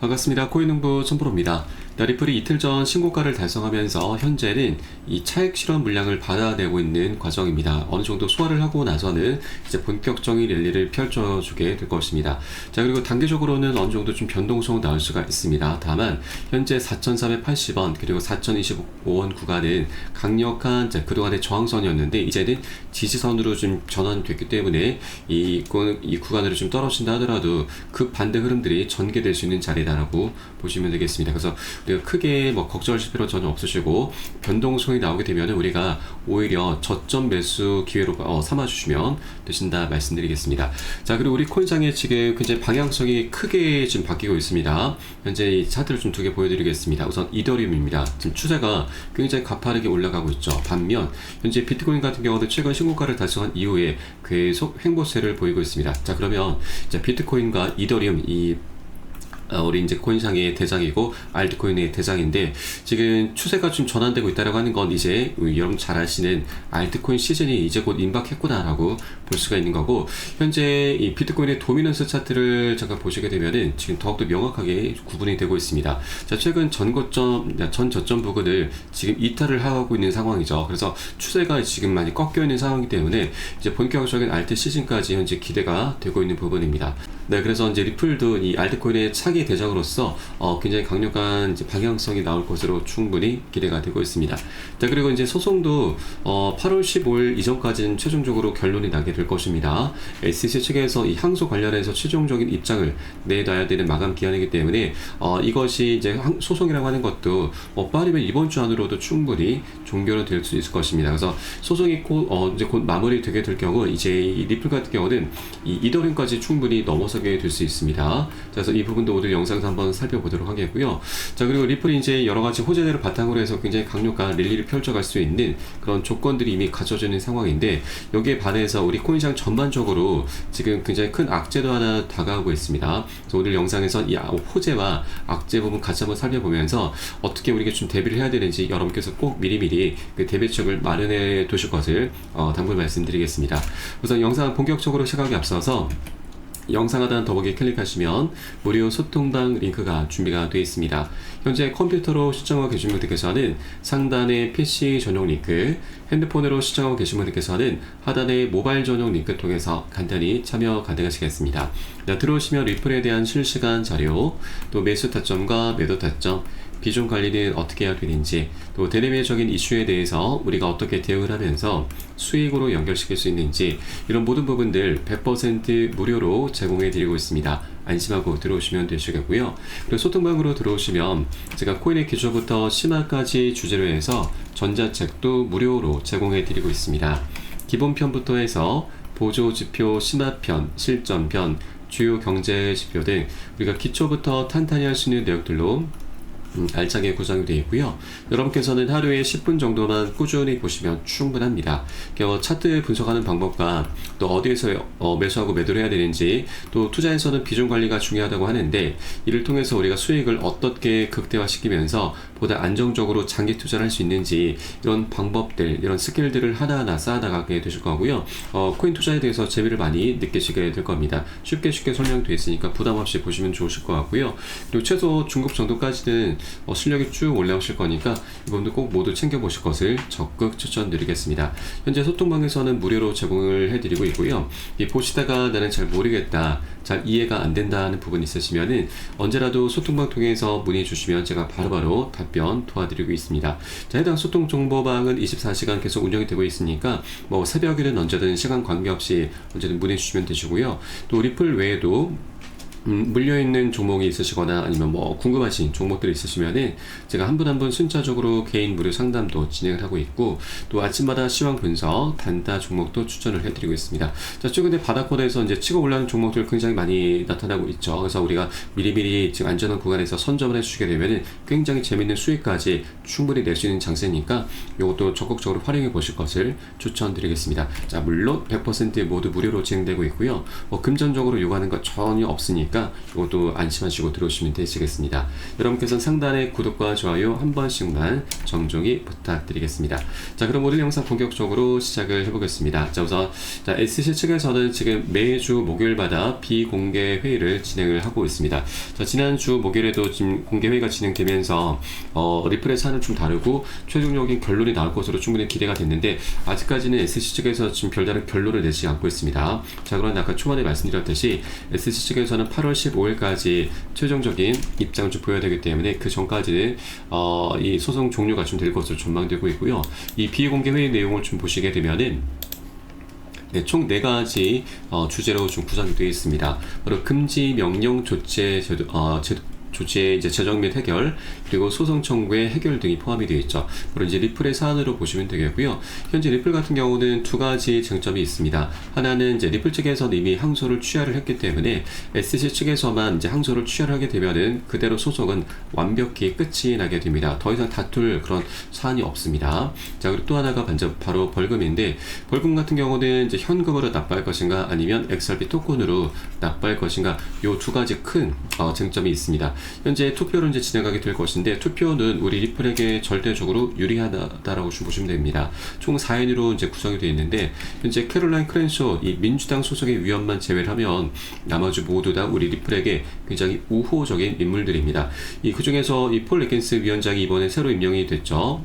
반갑습니다. 코인농부 천프로입니다. 리플이 이틀 전 신고가를 달성하면서 현재는 이 차익 실현 물량을 받아내고 있는 과정입니다. 어느 정도 소화를 하고 나서는 이제 본격적인 랠리를 펼쳐주게 될 것입니다. 자, 그리고 단계적으로는 어느 정도 좀 변동성 나올 수가 있습니다. 다만, 현재 4,480원, 그리고 4,025원 구간은 강력한 자, 그동안의 저항선이었는데, 이제는 지지선으로 좀 전환됐기 때문에 이, 구- 이 구간으로 좀 떨어진다 하더라도 그 반대 흐름들이 전개될 수 있는 자리다라고 보시면 되겠습니다. 그래서 크게 뭐 걱정하실 필요 전혀 없으시고 변동성이 나오게 되면 우리가 오히려 저점 매수 기회로 어, 삼아주시면 되신다 말씀드리겠습니다. 자 그리고 우리 코인장에 지금 굉장히 방향성이 크게 지금 바뀌고 있습니다. 현재 이 차트를 좀 두 개 보여드리겠습니다. 우선 이더리움입니다. 지금 추세가 굉장히 가파르게 올라가고 있죠. 반면 현재 비트코인 같은 경우도 최근 신고가를 달성한 이후에 계속 횡보세를 보이고 있습니다. 자 그러면 이제 비트코인과 이더리움 이 어, 우리 이제 코인상의 대장이고 알트코인의 대장인데 지금 추세가 좀 전환되고 있다라고 하는 건 이제 여러분 잘 아시는 알트코인 시즌이 이제 곧 임박했구나라고 볼 수가 있는 거고 현재 이 비트코인의 도미넌스 차트를 잠깐 보시게 되면은 지금 더욱더 명확하게 구분이 되고 있습니다. 자 최근 전고점 전 저점 부근을 지금 이탈을 하고 있는 상황이죠. 그래서 추세가 지금 많이 꺾여 있는 상황이기 때문에 이제 본격적인 알트 시즌까지 현재 기대가 되고 있는 부분입니다. 네, 그래서 이제 리플도 이 알트코인의 차기 대장으로서 어, 굉장히 강력한 이제 방향성이 나올 것으로 충분히 기대가 되고 있습니다. 자, 그리고 이제 소송도 어, 8월 15일 이전까지는 최종적으로 결론이 나게 될 것입니다. SEC 측에서 이 항소 관련해서 최종적인 입장을 내놔야 되는 마감 기한이기 때문에 어, 이것이 이제 항- 소송이라고 하는 것도 어, 빠르면 이번 주 안으로도 충분히 종결은 될 수 있을 것입니다. 그래서 소송이 곧, 어, 이제 곧 마무리되게 될 경우 이제 이 리플 같은 경우는 이 이더링까지 충분히 넘어서게 될 수 있습니다. 자, 그래서 이 부분도 오늘 영상에서 한번 살펴보도록 하겠고요. 자, 그리고 리플이 이제 여러 가지 호재들을 바탕으로 해서 굉장히 강력한 릴리를 펼쳐갈 수 있는 그런 조건들이 이미 갖춰져 있는 상황인데 여기에 반해서 우리 코인시장 전반적으로 지금 굉장히 큰 악재도 하나 다가오고 있습니다. 그래서 오늘 영상에서 이 호재와 악재 부분 같이 한번 살펴보면서 어떻게 우리가 좀 대비를 해야 되는지 여러분께서 꼭 미리미리 그 대비책을 마련해 두실 것을 어, 당부 말씀드리겠습니다. 우선 영상 본격적으로 시작하기 앞서서 영상 하단 더보기 클릭하시면 무료 소통방 링크가 준비가 되어 있습니다. 현재 컴퓨터로 시청하고 계신 분들께서는 상단의 PC 전용 링크, 핸드폰으로 시청하고 계신 분들께서는 하단의 모바일 전용 링크 통해서 간단히 참여 가능하시겠습니다. 자, 들어오시면 리플에 대한 실시간 자료, 또 매수 타점과 매도 타점, 비중 관리는 어떻게 해야 되는지, 또 대내외적인 이슈에 대해서 우리가 어떻게 대응을 하면서 수익으로 연결시킬 수 있는지, 이런 모든 부분들 100% 무료로 제공해 드리고 있습니다. 안심하고 들어오시면 되시겠고요. 그리고 소통방으로 들어오시면 제가 코인의 기초부터 심화까지 주제로 해서 전자책도 무료로 제공해 드리고 있습니다. 기본편부터 해서 보조 지표 심화편, 실전편, 주요 경제 지표 등 우리가 기초부터 탄탄히 할 수 있는 내용들로 음, 알차게 구성이 되어 있고요. 여러분께서는 하루에 10분 정도만 꾸준히 보시면 충분합니다. 어, 차트 분석하는 방법과 또 어디에서 어, 매수하고 매도를 해야 되는지 또 투자에서는 비중 관리가 중요하다고 하는데 이를 통해서 우리가 수익을 어떻게 극대화시키면서 보다 안정적으로 장기 투자를 할 수 있는지 이런 방법들 이런 스킬들을 하나하나 쌓아나가게 되실 거고요. 어, 코인 투자에 대해서 재미를 많이 느끼시게 될 겁니다. 쉽게 쉽게 설명되어 있으니까 부담 없이 보시면 좋으실 것 같고요. 그리고 최소 중급 정도까지는 어, 실력이 쭉 올라오실 거니까 이분들 꼭 모두 챙겨보실 것을 적극 추천드리겠습니다. 현재 소통방에서는 무료로 제공을 해드리고 있고요. 이 보시다가 나는 잘 모르겠다, 잘 이해가 안 된다는 부분 있으시면은 언제라도 소통방 통해서 문의 주시면 제가 바로 바로 답변 도와드리고 있습니다. 자, 해당 소통 정보방은 24시간 계속 운영이 되고 있으니까 뭐 새벽이든 언제든 시간 관계없이 언제든 문의 주시면 되시고요. 또 리플 외에도 음, 물려있는 종목이 있으시거나 아니면 뭐 궁금하신 종목들이 있으시면은 제가 한분 한분 순차적으로 개인 무료 상담도 진행을 하고 있고 또 아침마다 시황 분석, 단타 종목도 추천을 해드리고 있습니다. 자, 최근에 바닥권에서 이제 치고 올라오는 종목들 굉장히 많이 나타나고 있죠. 그래서 우리가 미리미리 지금 안전한 구간에서 선점을 해주시게 되면은 굉장히 재밌는 수익까지 충분히 낼 수 있는 장세니까 이것도 적극적으로 활용해 보실 것을 추천드리겠습니다. 자, 물론 100% 모두 무료로 진행되고 있고요. 뭐 금전적으로 요구하는 것 전혀 없으니 까 있으니까 이것도 안심하시고 들어오시면 되시겠습니다. 여러분께서는 상단에 구독과 좋아요 한 번씩만 정중히 부탁드리겠습니다. 자, 그럼 오늘 영상 본격적으로 시작을 해보겠습니다. 자, 우선 자, SC 측에서는 지금 매주 목요일마다 비공개 회의를 진행을 하고 있습니다. 자, 지난주 목요일에도 지금 공개 회의가 진행되면서 어, 리플의 사안을 좀 다루고 최종적인 결론이 나올 것으로 충분히 기대가 됐는데 아직까지는 SC 측에서 지금 별다른 결론을 내지 않고 있습니다. 자, 그런데 아까 초반에 말씀드렸듯이 SC 측에서는 8월 15일까지 최종적인 입장을 좀 보여야 되기 때문에 그 전까지는 어, 이 소송 종료가 좀 될 것으로 전망되고 있고요. 이 비공개 회의 내용을 좀 보시게 되면은 네, 총 네 가지 어, 주제로 좀 구성이 되어 있습니다. 바로 금지 명령 조치 제도, 어, 제도 조치의 이제 재정 및 해결 그리고 소송 청구의 해결 등이 포함이 되어 있죠. 그리고 이제 리플의 사안으로 보시면 되겠고요. 현재 리플 같은 경우는 두 가지 쟁점이 있습니다. 하나는 이제 리플 측에서는 이미 항소를 취하를 했기 때문에 SC 측에서만 이제 항소를 취하를 하게 되면은 그대로 소송은 완벽히 끝이 나게 됩니다. 더 이상 다툴 그런 사안이 없습니다. 자 그리고 또 하나가 바로 벌금인데 벌금 같은 경우는 이제 현금으로 납부할 것인가 아니면 XRP 토큰으로 납부할 것인가 요 두 가지 큰 어, 쟁점이 있습니다. 현재 투표를 이제 진행하게 될 것인데 투표는 우리 리플에게 절대적으로 유리하다라고 좀 보시면 됩니다. 총 4인으로 이제 구성이 되어 있는데 현재 캐롤라인 크랜쇼 이 민주당 소속의 위원만 제외를 하면 나머지 모두 다 우리 리플에게 굉장히 우호적인 인물들입니다. 이 그중에서 이 폴 레켄스 위원장이 이번에 새로 임명이 됐죠.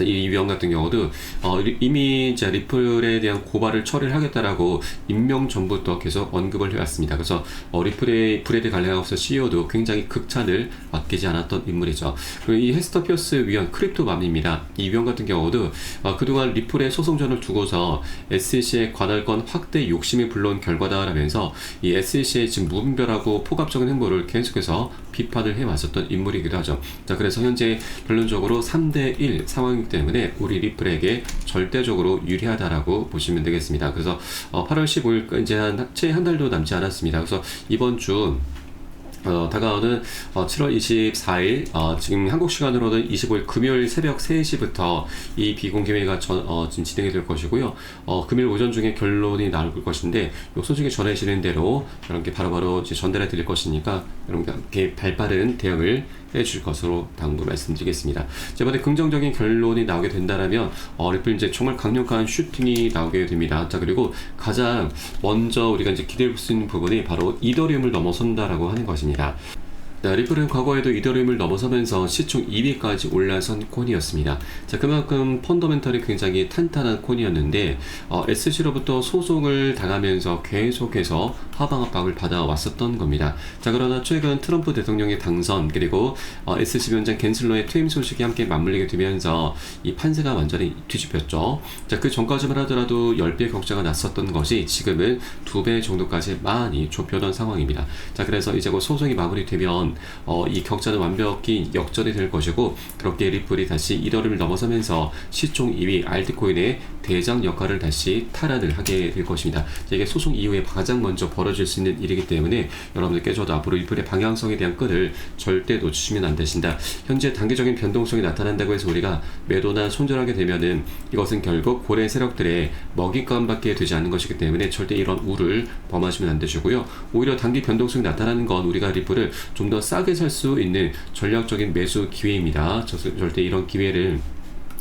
이 위원 같은 경우도 어, 리- 이미 이제 리플에 대한 고발을 처리를 하겠다라고 임명 전부터 계속 언급을 해왔습니다. 그래서 어, 리플의 브레드 갈레하우스 CEO도 굉장히 극찬을 아끼지 않았던 인물이죠. 그리고 이 헤스터 피어스 위원 크립토맘입니다. 이 위원 같은 경우도 어, 그동안 리플의 소송전을 두고서 SEC의 관할권 확대 욕심이 불러온 결과다라면서 이 SEC의 지금 무분별하고 포괄적인 행보를 계속해서 비판을 해왔었던 인물이기도 하죠. 자, 그래서 현재 결론적으로 3대1 상황 이기 때문에 우리 리플에게 절대적으로 유리하다라고 보시면 되겠습니다. 그래서 어, 8월 15일 이제 한 채 한 달도 남지 않았습니다. 그래서 이번 주 어, 다가오는 어, 7월 24일 어, 지금 한국 시간으로는 25일 금요일 새벽 3시부터 이 비공개회가 전, 어, 지금 진행이 될 것이고요. 어, 금요일 오전 중에 결론이 나올 것인데 요 소식이 전해지는 대로 여러분께 바로바로 이제 전달해 드릴 것이니까 여러분께 발빠른 대응을 해주실 것으로 당부 말씀드리겠습니다. 자, 이번에 긍정적인 결론이 나오게 된다라면 어, 리플 이제 정말 강력한 슈팅이 나오게 됩니다. 자 그리고 가장 먼저 우리가 이제 기대할 수 있는 부분이 바로 이더리움을 넘어선다라고 하는 것입니다. 네, 리플은 과거에도 이더리움을 넘어서면서 시총 2위까지 올라선 코인이었습니다. 자, 그만큼 펀더멘털이 굉장히 탄탄한 코인이었는데 어, SC로부터 소송을 당하면서 계속해서 하방 압박을 받아왔었던 겁니다. 자, 그러나 최근 트럼프 대통령의 당선 그리고 어, SC 위원장 겐슬러의 퇴임 소식이 함께 맞물리게 되면서 이 판세가 완전히 뒤집혔죠. 자, 그 전까지만 하더라도 10배 격차가 났었던 것이 지금은 2배 정도까지 많이 좁혀던 상황입니다. 자, 그래서 이제 곧 소송이 마무리되면 어, 이 격차는 완벽히 역전이 될 것이고 그렇게 리플이 다시 이더를 넘어서면서 시총 2위 알트코인의 대장 역할을 다시 탈환을 하게 될 것입니다. 자, 이게 소송 이후에 가장 먼저 벌어질 수 있는 일이기 때문에 여러분들께 저도 앞으로 리플의 방향성에 대한 끈을 절대 놓치시면 안 되신다. 현재 단기적인 변동성이 나타난다고 해서 우리가 매도나 손절하게 되면은 이것은 결국 고래 세력들의 먹잇감밖에 되지 않는 것이기 때문에 절대 이런 우를 범하시면 안 되시고요. 오히려 단기 변동성이 나타나는 건 우리가 리플을 좀더 싸게 살 수 있는 전략적인 매수 기회입니다. 저- 절대 이런 기회를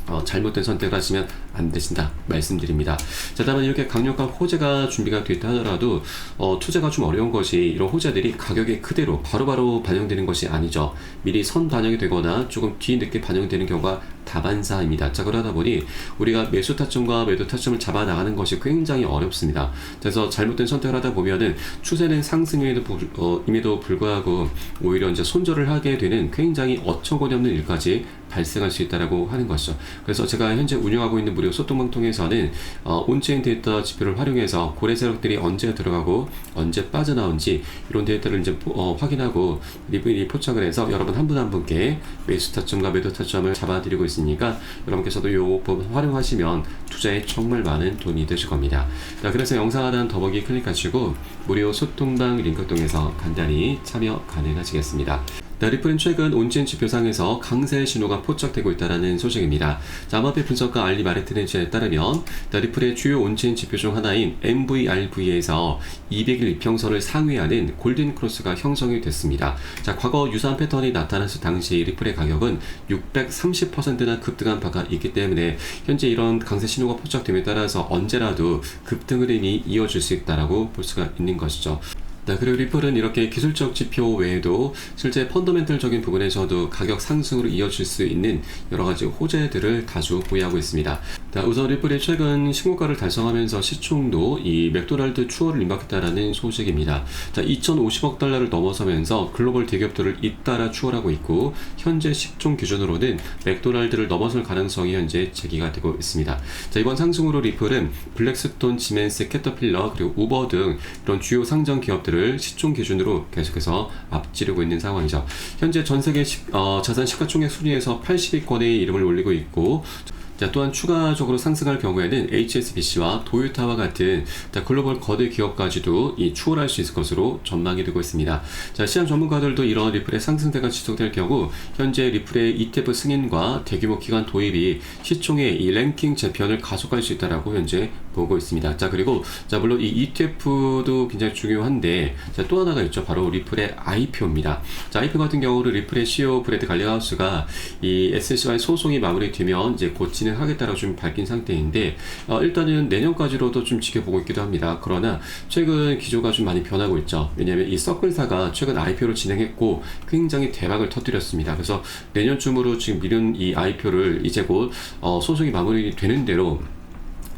어, 잘못된 선택을 하시면 안 되신다 말씀드립니다. 자, 다만 이렇게 강력한 호재가 준비가 됐다 하더라도 어, 투자가 좀 어려운 것이 이런 호재들이 가격에 그대로 바로 바로 반영되는 것이 아니죠. 미리 선 반영이 되거나 조금 뒤늦게 반영되는 경우가 다반사입니다. 자, 그러다 보니 우리가 매수 타점과 매도 타점을 잡아 나가는 것이 굉장히 어렵습니다. 그래서 잘못된 선택을 하다 보면은 추세는 상승에도 불, 어, 임에도 불구하고 오히려 이제 손절을 하게 되는 굉장히 어처구니없는 일까지 발생할 수 있다라고 하는 것이죠. 그래서 제가 현재 운영하고 있는 무료 소통방통에서는 어, 온체인 데이터 지표를 활용해서 고래 세력들이 언제 들어가고 언제 빠져나온지 이런 데이터를 이제 포- 어, 확인하고 리뷰이 포착을 해서 여러분 한분한 분께 매수 타점과 매도 타점을 잡아드리고 있으니까 여러분께서도 이 부분 활용하시면 투자에 정말 많은 돈이 되실 겁니다. 자, 그래서 영상 하단 더보기 클릭하시고 무료 소통방 링크 통해서 간단히 참여 가능하시겠습니다. 네, 리플은 최근 온진 지표상에서 강세 신호가 포착되고 있다는 소식입니다. 자, 아마페 분석가 알리 마르티네즈에 따르면 네, 리플의 주요 온진 지표 중 하나인 MVRV에서 200일 이평선을 상회하는 골든 크로스가 형성이 됐습니다. 자, 과거 유사한 패턴이 나타났을 당시 리플의 가격은 630%나 급등한 바가 있기 때문에 현재 이런 강세 신호가 포착됨에 따라서 언제라도 급등 흐름이 이어질 수 있다라고 볼 수가 있는 것이죠. 네, 그리고 리플은 이렇게 기술적 지표 외에도 실제 펀더멘털적인 부분에서도 가격 상승으로 이어질 수 있는 여러 가지 호재들을 다수 보유하고 있습니다. 자, 우선 리플이 최근 신고가를 달성하면서 시총도 이 맥도날드 추월을 임박했다라는 소식입니다. 자, 2,050억 달러를 넘어서면서 글로벌 대기업들을 잇따라 추월하고 있고 현재 시총 기준으로는 맥도날드를 넘어설 가능성이 현재 제기가 되고 있습니다. 자, 이번 상승으로 리플은 블랙스톤, 지멘스, 캐터필러 그리고 우버 등 이런 주요 상장 기업들을 시총 기준으로 계속해서 앞지르고 있는 상황이죠. 현재 전 세계 시- 어, 자산 시가총액 순위에서 80위권에 이름을 올리고 있고 자, 또한 추가적으로 상승할 경우에는 HSBC와 도요타와 같은 자, 글로벌 거대 기업까지도 이 추월할 수 있을 것으로 전망이 되고 있습니다. 자, 시장 전문가들도 이런 리플의 상승세가 지속될 경우 현재 리플의 ETF 승인과 대규모 기관 도입이 시총의 이 랭킹 재편을 가속할 수 있다라고 현재 보고 있습니다. 자, 그리고 자, 물론 이 ETF도 굉장히 중요한데 자, 또 하나가 있죠. 바로 리플의 IPO입니다. 자, IPO 같은 경우는 리플의 CEO 브래드 갈리하우스가 이 SC와의 소송이 마무리되면 이제 곧 진행하겠다라고 좀 밝힌 상태인데 어, 일단은 내년까지로도 좀 지켜보고 있기도 합니다. 그러나 최근 기조가 좀 많이 변하고 있죠. 왜냐하면 이 서클사가 최근 IPO를 진행했고 굉장히 대박을 터뜨렸습니다. 그래서 내년쯤으로 지금 미룬 이 IPO를 이제 곧 어, 소송이 마무리되는 대로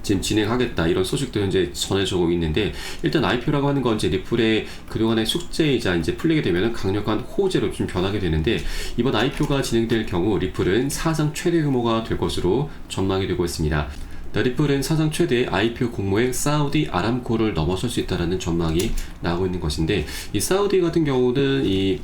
지금 진행하겠다 이런 소식도 현재 전해지고 있는데 일단 IPO라고 하는 건 이제 리플의 그동안의 숙제이자 이제 풀리게 되면 강력한 호재로 좀 변하게 되는데 이번 IPO가 진행될 경우 리플은 사상 최대 규모가 될 것으로 전망이 되고 있습니다. 네, 리플은 사상 최대의 IPO 공모액 사우디 아람코를 넘어설 수 있다는 전망이 나오고 있는 것인데 이 사우디 같은 경우는 이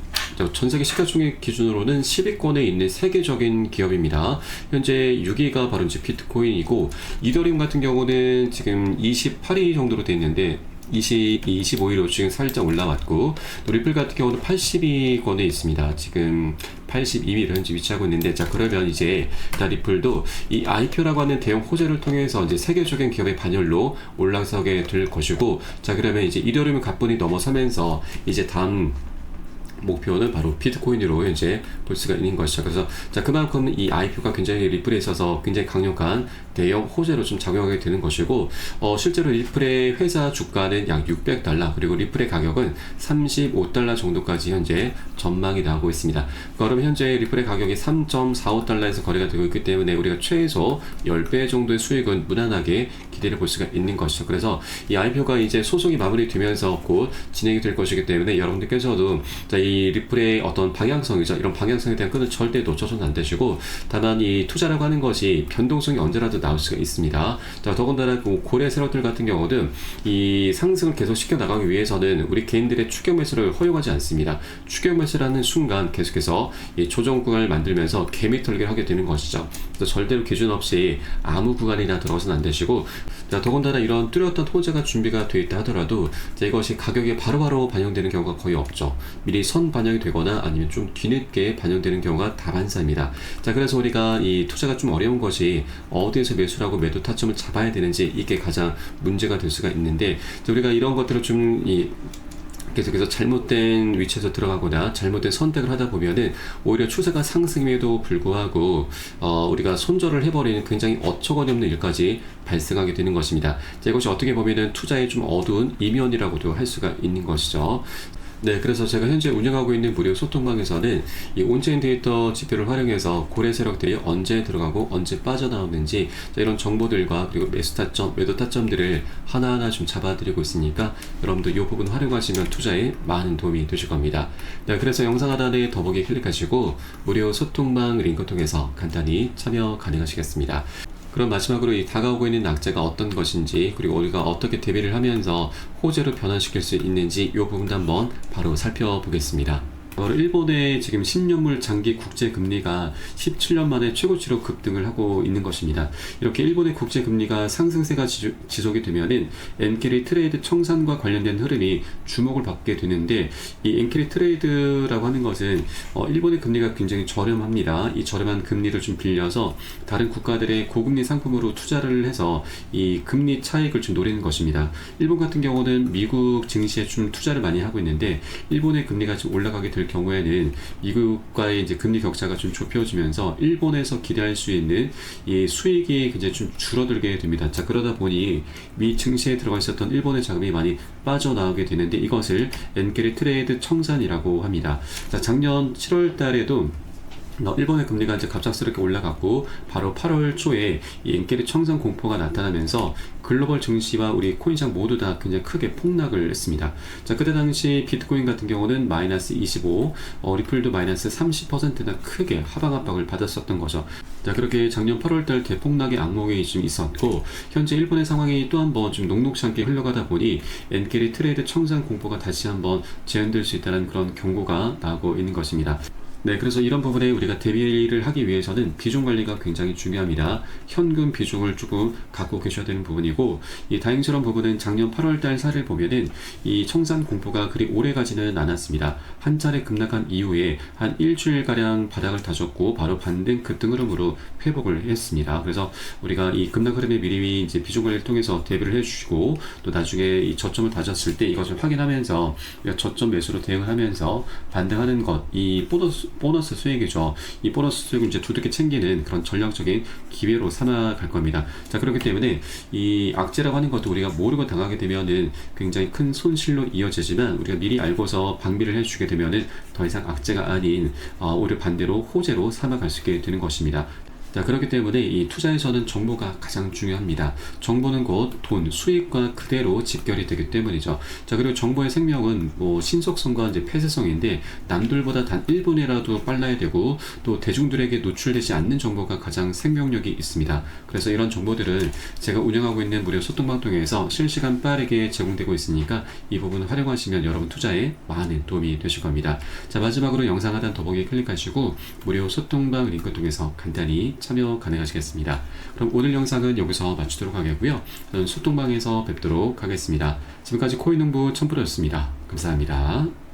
전 세계 시가총액 기준으로는 10위권에 있는 세계적인 기업입니다. 현재 6위가 바로 이제 비트코인이고 이더리움 같은 경우는 지금 28위 정도로 되어 있는데 20, 25위로 지금 살짝 올라왔고 또 리플 같은 경우는 80위권에 있습니다. 지금 82위를 현재 위치하고 있는데 자 그러면 이제 다 리플도 이 IPO라고 하는 대형 호재를 통해서 이제 세계적인 기업의 반열로 올라서게 될 것이고 자 그러면 이제 이더리움 가뿐히 넘어서면서 이제 다음 목표는 바로 비트코인으로 이제 볼 수가 있는 것이죠. 그래서 자 그만큼 이 IPO가 굉장히 리플에 있어서 굉장히 강력한 대형 호재로 좀 작용하게 되는 것이고 어, 실제로 리플의 회사 주가는 약 600달러 그리고 리플의 가격은 35달러 정도까지 현재 전망이 나오고 있습니다. 그럼 현재 리플의 가격이 3.45달러에서 거래가 되고 있기 때문에 우리가 최소 10배 정도의 수익은 무난하게 기대를 볼 수가 있는 것이죠. 그래서 이 IPO가 이제 소송이 마무리되면서 곧 진행이 될 것이기 때문에 여러분들께서도 자, 이 리플의 어떤 방향성이죠. 이런 방향성에 대한 끈을 절대 놓쳐서는 안 되시고 다만 이 투자라고 하는 것이 변동성이 언제라도 나올 수가 있습니다. 자, 더군다나 그 고래 세력들 같은 경우는 이 상승을 계속 시켜 나가기 위해서는 우리 개인들의 추격 매수를 허용하지 않습니다. 추격 매수라는 순간 계속해서 이 조정 구간을 만들면서 개미 털기를 하게 되는 것이죠. 그래서 절대로 기준 없이 아무 구간이나 들어가서는 안 되시고 자, 더군다나 이런 뚜렷한 호재가 준비가 되어 있다 하더라도 자, 이것이 가격에 바로 바로 반영되는 경우가 거의 없죠. 미리 선 반영이 되거나 아니면 좀 뒤늦게 반영되는 경우가 다반사입니다. 자, 그래서 우리가 이 투자가 좀 어려운 것이 어디에서 매수라고 매도 타점을 잡아야 되는지 이게 가장 문제가 될 수가 있는데 자, 우리가 이런 것들을 좀이 계속해서 잘못된 위치에서 들어가거나 잘못된 선택을 하다 보면은 오히려 추세가 상승임에도 불구하고 어, 우리가 손절을 해버리는 굉장히 어처구니 없는 일까지 발생하게 되는 것입니다. 자, 이것이 어떻게 보면은 투자의 좀 어두운 이면이라고도 할 수가 있는 것이죠. 네, 그래서 제가 현재 운영하고 있는 무료 소통방에서는 이 온체인 데이터 지표를 활용해서 고래 세력들이 언제 들어가고 언제 빠져나오는지 자, 이런 정보들과 그리고 매수 타점, 매도 타점들을 하나하나 좀 잡아드리고 있으니까 여러분도 이 부분 활용하시면 투자에 많은 도움이 되실 겁니다. 네, 그래서 영상 하단에 더보기 클릭하시고 무료 소통방 링크 통해서 간단히 참여 가능하시겠습니다. 그럼 마지막으로 이 다가오고 있는 낙제가 어떤 것인지 그리고 우리가 어떻게 대비를 하면서 호재로 변환시킬 수 있는지 이 부분도 한번 바로 살펴보겠습니다. 바로 일본의 지금 10년물 장기 국제 금리가 17년 만에 최고치로 급등을 하고 있는 것입니다. 이렇게 일본의 국제 금리가 상승세가 지속이 되면은 엔케리 트레이드 청산과 관련된 흐름이 주목을 받게 되는데 이 엔케리 트레이드라고 하는 것은 어, 일본의 금리가 굉장히 저렴합니다. 이 저렴한 금리를 좀 빌려서 다른 국가들의 고금리 상품으로 투자를 해서 이 금리 차익을 좀 노리는 것입니다. 일본 같은 경우는 미국 증시에 좀 투자를 많이 하고 있는데 일본의 금리가 좀 올라가게 될 경우에는 미국과의 이제 금리 격차가 좀 좁혀지면서 일본에서 기대할 수 있는 이 수익이 굉장히 좀 줄어들게 됩니다. 자 그러다 보니 미 증시에 들어가 있었던 일본의 자금이 많이 빠져나오게 되는데 이것을 엔케리 트레이드 청산이라고 합니다. 자 작년 7월 달에도 어, 일본의 금리가 이제 갑작스럽게 올라갔고 바로 8월 초에 이 엔케리 청산 공포가 나타나면서 글로벌 증시와 우리 코인시장 모두 다 굉장히 크게 폭락을 했습니다. 자 그때 당시 비트코인 같은 경우는 마이너스 25, 어, 리플도 마이너스 30%나 크게 하방 압박을 받았었던 거죠. 자 그렇게 작년 8월달 대폭락의 악몽이 좀 있었고 현재 일본의 상황이 또 한번 좀 녹록치 않게 흘러가다 보니 엔케리 트레이드 청산 공포가 다시 한번 재현될 수 있다는 그런 경고가 나오고 있는 것입니다. 네, 그래서 이런 부분에 우리가 대비를 하기 위해서는 비중 관리가 굉장히 중요합니다. 현금 비중을 조금 갖고 계셔야 되는 부분이고, 이 다행스러운 부분은 작년 8월 달 사를 보면은 이 청산 공포가 그리 오래 가지는 않았습니다. 한 차례 급락한 이후에 한 일주일 가량 바닥을 다졌고, 바로 반등 급등 흐름으로 회복을 했습니다. 그래서 우리가 이 급락 흐름에 미리 이제 비중 관리를 통해서 대비를 해주시고, 또 나중에 이 저점을 다졌을 때 이것을 확인하면서 저점 매수로 대응을 하면서 반등하는 것, 이 보너스, 보너스 수익이죠. 이 보너스 수익을 이제 두둑히 챙기는 그런 전략적인 기회로 삼아갈 겁니다. 자, 그렇기 때문에 이 악재라고 하는 것도 우리가 모르고 당하게 되면은 굉장히 큰 손실로 이어지지만 우리가 미리 알고서 방비를 해주게 되면은 더 이상 악재가 아닌 어, 오히려 반대로 호재로 삼아갈 수 있게 되는 것입니다. 자, 그렇기 때문에 이 투자에서는 정보가 가장 중요합니다. 정보는 곧 돈, 수익과 그대로 직결이 되기 때문이죠. 자, 그리고 정보의 생명은 뭐 신속성과 이제 폐쇄성인데 남들보다 단 1분이라도 빨라야 되고 또 대중들에게 노출되지 않는 정보가 가장 생명력이 있습니다. 그래서 이런 정보들은 제가 운영하고 있는 무료 소통방 통해서 실시간 빠르게 제공되고 있으니까 이 부분 활용하시면 여러분 투자에 많은 도움이 되실 겁니다. 자, 마지막으로 영상 하단 더보기 클릭하시고 무료 소통방 링크 통해서 간단히 참여 가능하시겠습니다. 그럼 오늘 영상은 여기서 마치도록 하겠고요. 저는 소통방에서 뵙도록 하겠습니다. 지금까지 코인농부 첨프로였습니다. 감사합니다.